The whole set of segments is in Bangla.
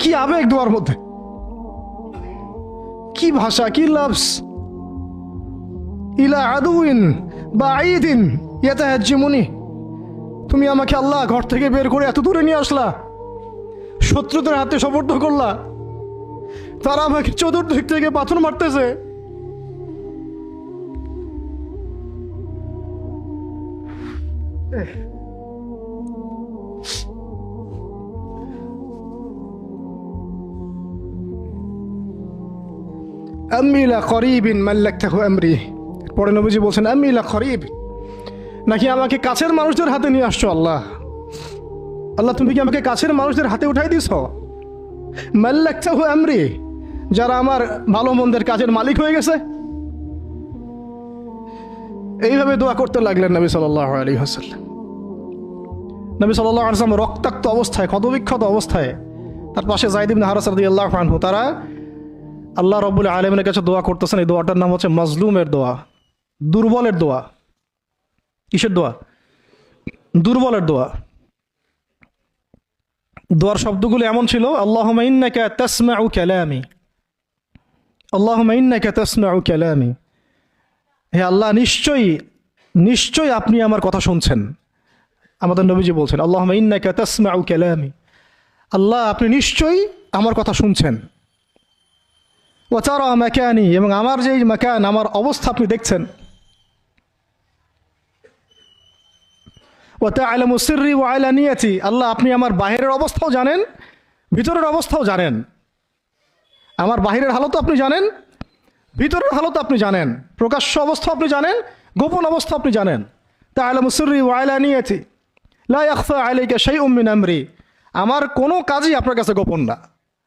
কি আবেগ দোয়ার মধ্যে? কি ভাষা, কি লাভস ইলা আদুইন বা আইদিন ইয়াতাহাজ্জিমুনি তুমি আমাকে আল্লাহ ঘর থেকে বের করে এত দূরে নিয়ে আসলা। শত্রুদের হাতে সমর্থ করলা। তারা আমাকে চতুর্দিক থেকে পাথর মারতেছে। আমিলা করিবিন মাল্লাক্তাহু আমরি পরে নবীজি বলছেন আমিলা করিব নাকি আমাকে কাছের মানুষদের হাতে নিয়ে আসছো আল্লাহ? আল্লাহ, তুমি কি আমাকে কাছের মানুষদের হাতে উঠাই দিছ? মাল্লাক্তাহু আমরি যারা আমার ভালো মন্দের কাজের মালিক হয়ে গেছে? এইভাবে দোয়া করতে লাগলেন নবী সাল্লাহ আলী হাসাল্লাম নবী সাল্লাহ আসলাম রক্তাক্ত অবস্থায়, ক্ষতবিক্ষত অবস্থায় তার পাশে জাইদিন হারাস রদি আল্লাহ আনহু, তারা আল্লাহ রব্বুল আলমের কাছে দোয়া করতেছেন, এই দোয়াটার নাম হচ্ছে মজলুমের দোয়া, দুর্বলের দোয়া। কিসের দোয়া? দুর্বলের দোয়া। দোয়ার শব্দগুলো এমন ছিল আল্লাহ ইন্নাকা তাসমাউ কালামি। আল্লাহ ইন্নাকা তাসমাউ কালামি। হে আল্লাহ, নিশ্চয়ই নিশ্চয়ই আপনি আমার কথা শুনছেন। আমাদের নবীজি বলছেন আল্লাহ ইন্নাকা তাসমাউ কালামি। আল্লাহ, আপনি নিশ্চয়ই আমার কথা শুনছেন। ওচারা মেকানি এবং আমার যে ম্যাকান আমার অবস্থা আপনি দেখছেন ওতে আলমুসিরি ও আয়লা নিয়েছি আল্লাহ আপনি আমার বাহিরের অবস্থাও জানেন ভিতরের অবস্থাও জানেন আমার বাহিরের হালত আপনি জানেন ভিতরের হালত আপনি জানেন প্রকাশ্য অবস্থা আপনি জানেন, গোপন অবস্থা আপনি জানেন। তা আলমুসিরি ও আলানিয়াতি। লা ইয়াখফা আলাইকা সেই উম্মিন আমরি। আমার কোনো কাজই আপনার কাছে গোপন না।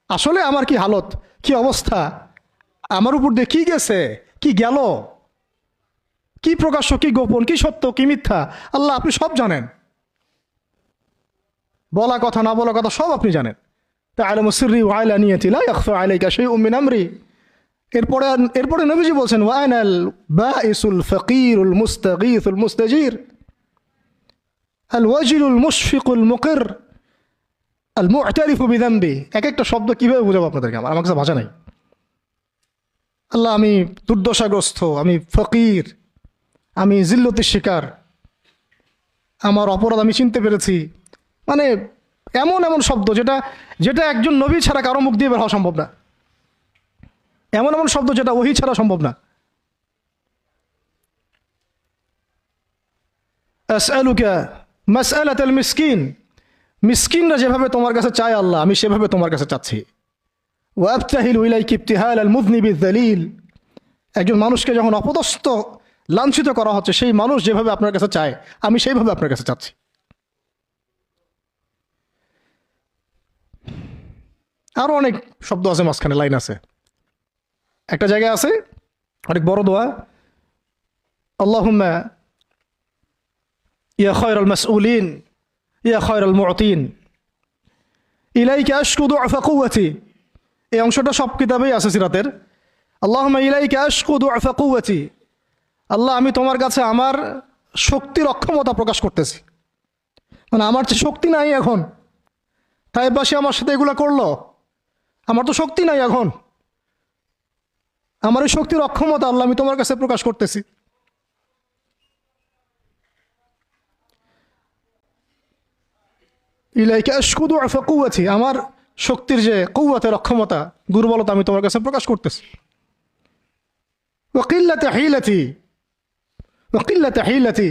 আসলে আমার কি হালত, কি অবস্থা? আমার উপর দিয়ে কি গেছে? কি গেল? কি প্রকাশ্য, কি গোপন, কি সত্য, কি মিথ্যা? আল্লাহ আপনি সব জানেন। বলা কথা, না বলা কথা সব আপনি জানেন। তা আলম সিরি ওয়াইলা নিয়েছিল আলাইকা সেই উম্মিন আমরি। এরপরে এরপরে নবীজি বলছেন ওয়াইনাল বা ইসুল ফকিরুল মুস্তাগিসুল মুস্তাজির। আল ওয়াজিলুল মুশফিকুল মুকির। আল মুআতারিফু বিদাম্বি এক একটা শব্দ কীভাবে বোঝাবো আপনাদেরকে? আমার আমার কাছে ভাষা নাই। আল্লাহ, আমি দুর্দশাগ্রস্ত, আমি ফকির, আমি জিল্লতির শিকার। আমার অপরাধ আমি চিনতে পেরেছি। মানে এমন এমন শব্দ যেটা যেটা একজন নবী ছাড়া কারও মুখ দিয়ে বের হওয়া সম্ভব না। এমন এমন শব্দ যেটা ওহি ছাড়া সম্ভব না। মিসকিন। মিসকিনরা যেভাবে তোমার কাছে চায় আল্লাহ, আমি সেভাবে তোমার কাছে চাচ্ছি। ওয়াবতাহিল উইলাই কিপ্তিহাল আল মুদনিবি দলিল একজন মানুষকে যখন অপদস্থ, লাঞ্ছিত করা হচ্ছে, সেই মানুষ যেভাবে আপনার কাছে চায়, আমি সেইভাবে আপনার কাছে চাচ্ছি। আরও অনেক শব্দ আছে, মাঝখানে লাইন আছে। একটা জায়গায় আছে, অনেক বড় দোয়া। আল্লাহুম্মা, ইয়া খয়রাল মাসউলিন, ইয়া খয়রাল মুতিন ইলাইকা আশকু দুআফা কুওয়াতি। এই অংশটা সব কিতাবেই আছে সিরাতের। আল্লাহুম্মা ইলাইকা আশকু দুআফা কুওয়াতি। আল্লাহ, আমি তোমার কাছে আমার শক্তির অক্ষমতা প্রকাশ করতেছি। মানে আমার যে শক্তি নাই এখন, তাই পাশে আমার সাথে এগুলো করল? আমার তো শক্তি নাই এখন। আমার এই শক্তির অক্ষমতা আল্লাহ, আমি তোমার কাছে প্রকাশ করতেছি। ইলাইকা আশকুদু আফা কুয়াছি আমার শক্তির যে কৌয়াতের অক্ষমতা, দুর্বলতা আমি তোমার কাছে প্রকাশ করতেছি। ওকিল্লাতে হিলাতি ওকিল্লাতে হিলাতি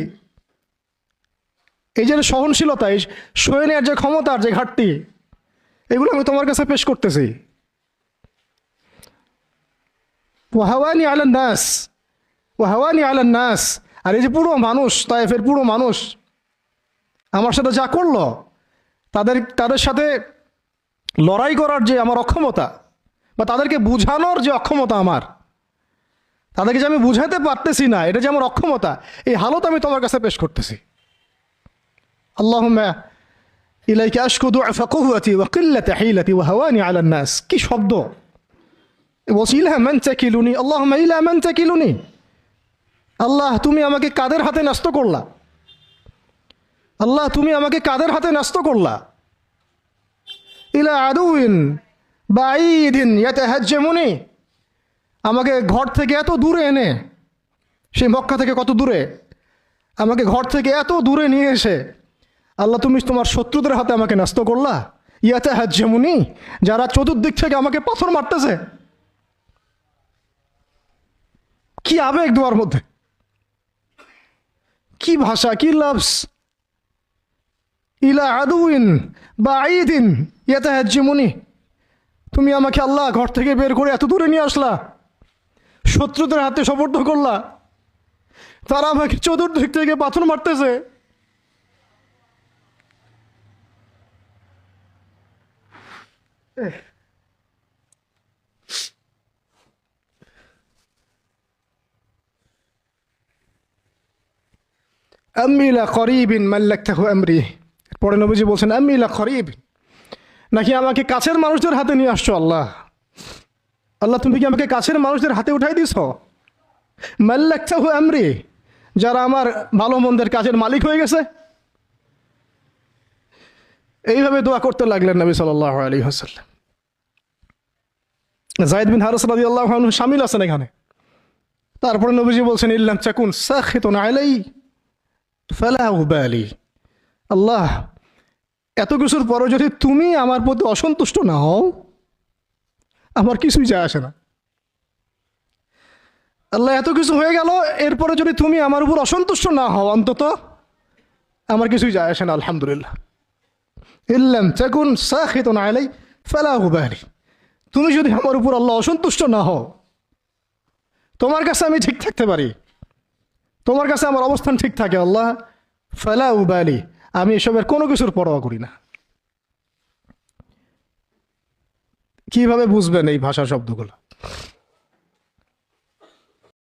এই যে সহনশীলতা, এই সয়ে নেওয়ার যে ক্ষমতার যে ঘাটতি, এগুলো আমি তোমার কাছে পেশ করতেছি। ওয়াহাওয়ানি আলান নাস, ওয়াহাওয়ানি আলান নাস। আর এই যে পুরো মানুষ তাইফের পুরো মানুষ, আমার সাথে যা করল, তাদের তাদের সাথে লড়াই করার যে আমার অক্ষমতা বা তাদেরকে বুঝানোর যে অক্ষমতা আমার, তাদেরকে যে আমি বুঝাতে পারতেছি না, এটা যে আমার অক্ষমতা, এই হালত আমি তোমার কাছে পেশ করতেছি। আল্লাহ ইলাইকে আশকু দুআফা কুওয়াতি ওয়া কিল্লাতা হিলাতি ওয়া হাওয়ানি আলা নাস। কি শব্দ? আল্লাহ, তুমি আমাকে কাদের হাতে ন্যস্ত করলা? আল্লাহ, তুমি আমাকে কাদের হাতে ন্যস্ত করলা? ইলা আদুইন বা ঈদিন ইয়াতে হাজ্যেমুনি আমাকে ঘর থেকে এত দূরে এনে সেই মক্কা থেকে কত দূরে? আমাকে ঘর থেকে এত দূরে নিয়ে এসে, আল্লাহ তুমি তোমার শত্রুদের হাতে আমাকে ন্যস্ত করলা? ইয়াতে হাজ্যেমুনি যারা চতুর্দিক থেকে আমাকে পাথর মারতেছে। কি আবেগ দোয়ার মধ্যে। কি ভাষা, কি লাভস ইলা আদুইন বা আইদিন ইয়াতে হাজ্যেমুনি তুমি আমাকে আল্লাহ ঘর থেকে বের করে এত দূরে নিয়ে আসলা, শত্রুদের হাতে সমর্থ করলা, তারা আমাকে চতুর্দিক থেকে পাথর মারতেছে। আমিলা করিবিন মাল্লাক্তাহু আমরি। পরে নবীজি বলছেন আমিলা করিব নাকি আমাকে কাছের মানুষদের হাতে নিয়ে আসছো আল্লাহ? আল্লাহ, তুমি কি আমাকে কাছের মানুষদের হাতে উঠাই দিছ মাল্লাক্তাহু আমরি। যারা আমার ভালো মন্দের কাজের মালিক হয়ে গেছে। এইভাবে দোয়া করতে লাগলেন নবী সাল্লাহ আলী হাসাল্লাম জায়দ বিন হারস রাজি আল্লাহ সামিল আছেন এখানে। তারপরে নবীজি বলছেন ইল্লাম চাকুন সাখিত আলাই ফেলা উবালি আল্লাহ, এত কিছুর পরও যদি তুমি আমার প্রতি অসন্তুষ্ট না হও, আমার কিছুই যায় আসে না। আল্লাহ, এত কিছু হয়ে গেল এরপরে যদি তুমি আমার উপর অসন্তুষ্ট না হও, অন্তত আমার কিছুই যায় আসে না, আলহামদুলিল্লাহ। ইল্লাম সাখিত আলাই, ফেলা উবালি তুমি যদি আমার উপর আল্লাহ অসন্তুষ্ট না হও, তোমার কাছে আমি ঠিক থাকতে পারি। তোমার কাছে আমার অবস্থান ঠিক থাকে, আল্লাহ, ফেলা উবালি আমি এসবের কোনো কিছুর পরোয়া করি না। কীভাবে বুঝবেন এই ভাষা শব্দগুলো?